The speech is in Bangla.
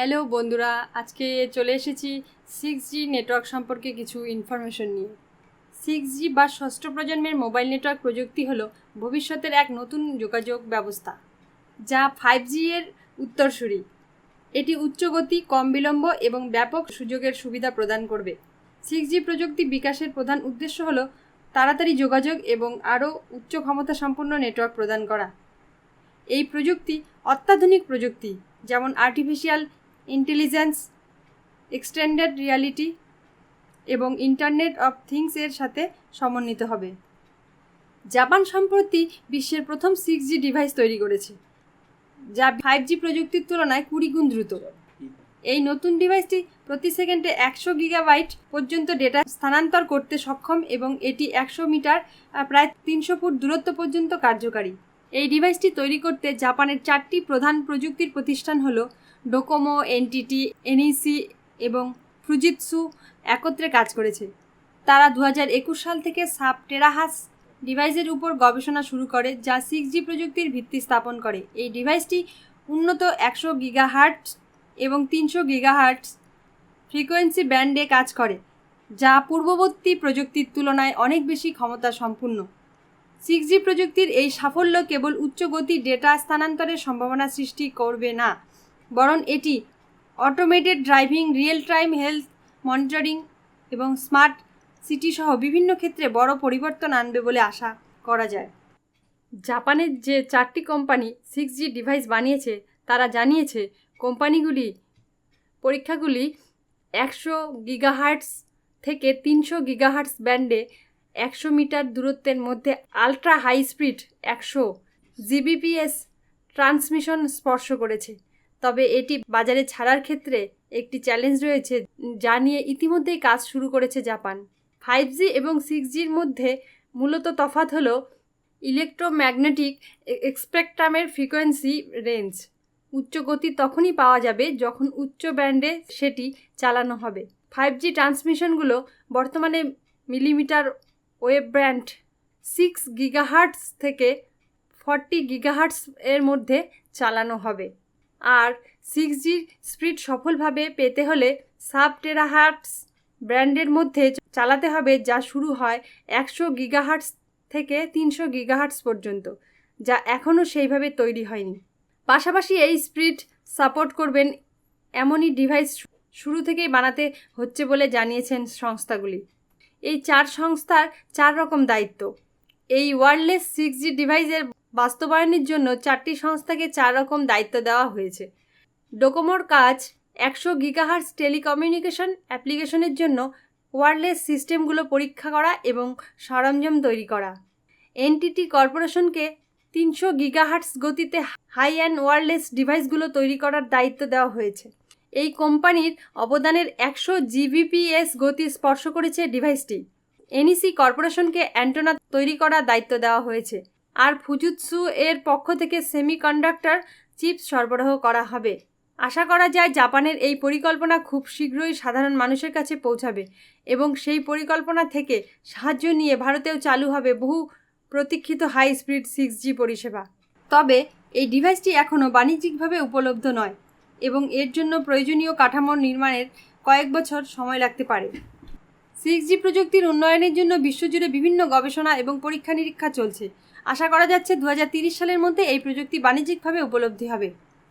হ্যালো বন্ধুরা, আজকে চলে এসেছি সিক্স জি নেটওয়ার্ক সম্পর্কে কিছু ইনফরমেশন নিয়ে। সিক্স জি বা ষষ্ঠ প্রজন্মের মোবাইল নেটওয়ার্ক প্রযুক্তি হলো ভবিষ্যতের এক নতুন যোগাযোগ ব্যবস্থা, যা ফাইভ জি এর উত্তরসূরি। এটি উচ্চ গতি কম বিলম্ব এবং ব্যাপক সুযোগের সুবিধা প্রদান করবে। সিক্স জি প্রযুক্তি বিকাশের প্রধান উদ্দেশ্য হলো তাড়াতাড়ি যোগাযোগ এবং আরও উচ্চ ক্ষমতা সম্পন্ন নেটওয়ার্ক প্রদান করা। এই প্রযুক্তি অত্যাধুনিক প্রযুক্তি, যেমন আর্টিফিশিয়াল ইন্টেলিজেন্স এক্সটেন্ডেড রিয়ালিটি এবং ইন্টারনেট অফ থিংস এর সাথে সমন্বিত হবে। জাপান সম্প্রতি বিশ্বের প্রথম সিক্স জি ডিভাইস তৈরি করেছে, যা ফাইভ জি প্রযুক্তির তুলনায় কুড়ি গুণ দ্রুত। এই নতুন ডিভাইসটি প্রতি সেকেন্ডে একশো গিগাবাইট পর্যন্ত ডেটা স্থানান্তর করতে সক্ষম এবং এটি একশো মিটার প্রায় তিনশো ফুট দূরত্ব পর্যন্ত কার্যকারী। এই ডিভাইসটি তৈরি করতে জাপানের চারটি প্রধান প্রযুক্তির প্রতিষ্ঠান হলো ডোকোমো, এনটিটি, এনইসি এবং ফুজিৎসু একত্রে কাজ করেছে। তারা দু একুশ সাল থেকে সাব টেরাহাস ডিভাইসের উপর গবেষণা শুরু করে, যা সিক্স জি প্রযুক্তির ভিত্তি স্থাপন করে। এই ডিভাইসটি উন্নত একশো গিগাহার্ট এবং তিনশো গিগাহার্ট ফ্রিকোয়েন্সি ব্যান্ডে কাজ করে, যা পূর্ববর্তী প্রযুক্তির তুলনায় অনেক বেশি ক্ষমতা সম্পূর্ণ সিক্স জি প্রযুক্তির এই সাফল্য কেবল উচ্চ গতি ডেটা স্থানান্তরের সম্ভাবনা সৃষ্টি করবে না বরং এটি automated driving real time health monitoring এবং স্মার্ট সিটি সহ বিভিন্ন ক্ষেত্রে বড় পরিবর্তন আনবে বলে আশা করা যায়। জাপানের যে চারটি কোম্পানি সিক্স জি ডিভাইস বানিয়েছে, তারা জানিয়েছে কোম্পানিগুলি পরীক্ষাগুলি একশো গিগাহার্টস থেকে তিনশো গিগাহার্টস ব্যান্ডে একশো মিটার দূরত্বের মধ্যে আলট্রা হাই স্পিড একশো জিবিপিএস ট্রান্সমিশন স্পর্শ করেছে। তবে এটি বাজারে ছাড়ার ক্ষেত্রে একটি চ্যালেঞ্জ রয়েছে, যা নিয়ে ইতিমধ্যেই কাজ শুরু করেছে জাপান। ফাইভ জি এবং সিক্স জির মধ্যে মূলত তফাৎ হলো ইলেকট্রোম্যাগনেটিক এক্সপেক্ট্রামের ফ্রিকোয়েন্সি রেঞ্জ। উচ্চ গতি তখনই পাওয়া যাবে যখন উচ্চ ব্যান্ডে সেটি চালানো হবে। ফাইভ জি ট্রান্সমিশনগুলো বর্তমানে millimetre wave band six gigahertz থেকে ফর্টি গিগাহার্টস এর মধ্যে চালানো হবে। আর সিক্স জির স্পিড সফলভাবে পেতে হলে সাব টেরাহার্টস ব্র্যান্ডের মধ্যে চালাতে হবে যা শুরু হয় একশো গিগাহার্টস থেকে তিনশো গিগাহার্টস পর্যন্ত, যা এখনও সেইভাবে তৈরি হয়নি। পাশাপাশি এই স্পিড সাপোর্ট করবেন এমনই ডিভাইস শুরু থেকেই বানাতে হচ্ছে বলে জানিয়েছেন সংস্থাগুলি। এই চার সংস্থার চার রকম দায়িত্ব। এই ওয়্যারলেস সিক্স জি ডিভাইসের বাস্তবায়নের জন্য চারটি সংস্থাকে চার রকম দায়িত্ব দেওয়া হয়েছে। ডোকোমোর কাজ একশো গিগাহার্স টেলিকমিউনিকেশন অ্যাপ্লিকেশনের জন্য ওয়ারলেস সিস্টেমগুলো পরীক্ষা করা এবং সরঞ্জাম তৈরি করা। এনটিটি কর্পোরেশনকে তিনশো গিগাহার্টস গতিতে হাই অ্যান্ড ওয়ারলেস ডিভাইসগুলো তৈরি করার দায়িত্ব দেওয়া হয়েছে। এই কোম্পানির অবদানের একশো জিবিপিএস গতি স্পর্শ করেছে ডিভাইসটি। এনইসি কর্পোরেশনকে অ্যান্টোনা তৈরি করার দায়িত্ব দেওয়া হয়েছে। আর ফুজুৎসু এর পক্ষ থেকে সেমিকন্ডাক্টর চিপস সরবরাহ করা হবে। আশা করা যায় জাপানের এই পরিকল্পনা খুব শীঘ্রই সাধারণ মানুষের কাছে পৌঁছাবে এবং সেই পরিকল্পনা থেকে সাহায্য নিয়ে ভারতেও চালু হবে বহু প্রতীক্ষিত হাই স্পিড সিক্স জি পরিষেবা। তবে এই ডিভাইসটি এখনও বাণিজ্যিকভাবে উপলব্ধ নয় এবং এর জন্য প্রয়োজনীয় কাঠামো নির্মাণের কয়েক বছর সময় লাগতে পারে। সিক্স জি প্রযুক্তির উন্নয়নের জন্য বিশ্বজুড়ে বিভিন্ন গবেষণা এবং পরীক্ষা নিরীক্ষা চলছে। আশা করা যাচ্ছে দু সালের মধ্যে এই প্রযুক্তি বাণিজ্যিকভাবে উপলব্ধি হবে।